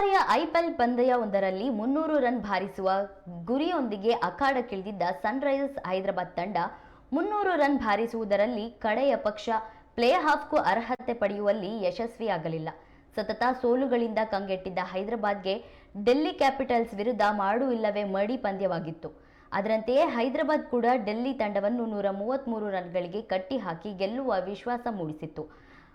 ಬಾರಿಯ ಐಪಿಎಲ್ ಪಂದ್ಯವೊಂದರಲ್ಲಿ ಮುನ್ನೂರು ರನ್ ಬಾರಿಸುವ ಗುರಿಯೊಂದಿಗೆ ಅಖಾಡಕ್ಕಿಳಿದಿದ್ದ ಸನ್ರೈಸರ್ಸ್ ಹೈದರಾಬಾದ್ ತಂಡ ಮುನ್ನೂರು ರನ್ ಬಾರಿಸುವುದರಲ್ಲಿ ಕಡೆಯ ಪಕ್ಷ ಪ್ಲೇ ಆಫ್ಗೂ ಅರ್ಹತೆ ಪಡೆಯುವಲ್ಲಿ ಯಶಸ್ವಿಯಾಗಲಿಲ್ಲ. ಸತತ ಸೋಲುಗಳಿಂದ ಕಂಗೆಟ್ಟಿದ್ದ ಹೈದರಾಬಾದ್ಗೆ ಡೆಲ್ಲಿ ಕ್ಯಾಪಿಟಲ್ಸ್ ವಿರುದ್ಧ ಮಾಡು ಇಲ್ಲವೇ ಮಡಿ ಪಂದ್ಯವಾಗಿತ್ತು. ಅದರಂತೆಯೇ ಹೈದರಾಬಾದ್ ಕೂಡ ಡೆಲ್ಲಿ ತಂಡವನ್ನು ನೂರ ಮೂವತ್ತ್ಮೂರು ರನ್ಗಳಿಗೆ ಕಟ್ಟಿಹಾಕಿ ಗೆಲ್ಲುವ ವಿಶ್ವಾಸ ಮೂಡಿಸಿತ್ತು.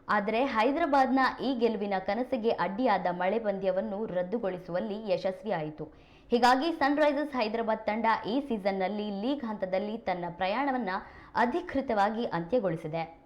ಆದರೆ ಹೈದರಾಬಾದ್ನ ಈ ಗೆಲುವಿನ ಕನಸಿಗೆ ಅಡ್ಡಿಯಾದ ಮಳೆ ಪಂದ್ಯವನ್ನು ರದ್ದುಗೊಳಿಸುವಲ್ಲಿ ಯಶಸ್ವಿಯಾಯಿತು. ಹೀಗಾಗಿ ಸನ್ರೈಸರ್ಸ್ ಹೈದರಾಬಾದ್ ತಂಡ ಈ ಸೀಸನ್ನಲ್ಲಿ ಲೀಗ್ ಹಂತದಲ್ಲಿ ತನ್ನ ಪ್ರಯಾಣವನ್ನು ಅಧಿಕೃತವಾಗಿ ಅಂತ್ಯಗೊಳಿಸಿದೆ.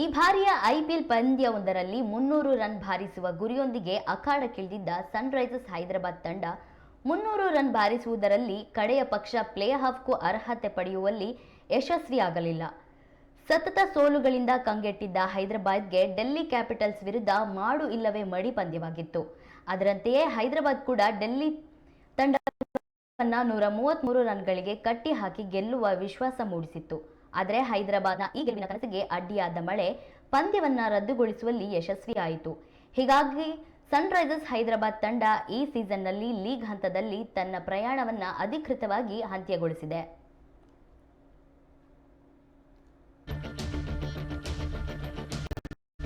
ಈ ಬಾರಿಯ ಐಪಿಎಲ್ ಪಂದ್ಯವೊಂದರಲ್ಲಿ ಮುನ್ನೂರು ರನ್ ಬಾರಿಸುವ ಗುರಿಯೊಂದಿಗೆ ಅಖಾಡಕ್ಕಿಳಿದಿದ್ದ ಸನ್ರೈಸರ್ಸ್ ಹೈದರಾಬಾದ್ ತಂಡ ಮುನ್ನೂರು ರನ್ ಬಾರಿಸುವುದರಲ್ಲಿ ಕಡೆಯ ಪಕ್ಷ ಪ್ಲೇ ಆಫ್ಗೂ ಅರ್ಹತೆ ಪಡೆಯುವಲ್ಲಿ ಯಶಸ್ವಿಯಾಗಲಿಲ್ಲ. ಸತತ ಸೋಲುಗಳಿಂದ ಕಂಗೆಟ್ಟಿದ್ದ ಹೈದರಾಬಾದ್ಗೆ ಡೆಲ್ಲಿ ಕ್ಯಾಪಿಟಲ್ಸ್ ವಿರುದ್ಧ ಮಾಡು ಇಲ್ಲವೇ ಮಡಿ ಪಂದ್ಯವಾಗಿತ್ತು. ಅದರಂತೆಯೇ ಹೈದರಾಬಾದ್ ಕೂಡ ಡೆಲ್ಲಿ ತಂಡ ನೂರ ಮೂವತ್ತ್ಮೂರು ರನ್ಗಳಿಗೆ ಕಟ್ಟಿಹಾಕಿ ಗೆಲ್ಲುವ ವಿಶ್ವಾಸ ಮೂಡಿಸಿತ್ತು. ಆದರೆ ಹೈದರಾಬಾದ್ನ ಈ ಗೆಲುವಿನ ಕನಸಿಗೆ ಅಡ್ಡಿಯಾದ ಮಳೆ ಪಂದ್ಯವನ್ನು ರದ್ದುಗೊಳಿಸುವಲ್ಲಿ ಯಶಸ್ವಿಯಾಯಿತು. ಹೀಗಾಗಿ ಸನ್ರೈಸರ್ಸ್ ಹೈದರಾಬಾದ್ ತಂಡ ಈ ಸೀಸನ್ನಲ್ಲಿ ಲೀಗ್ ಹಂತದಲ್ಲಿ ತನ್ನ ಪ್ರಯಾಣವನ್ನು ಅಧಿಕೃತವಾಗಿ ಅಂತ್ಯಗೊಳಿಸಿದೆ.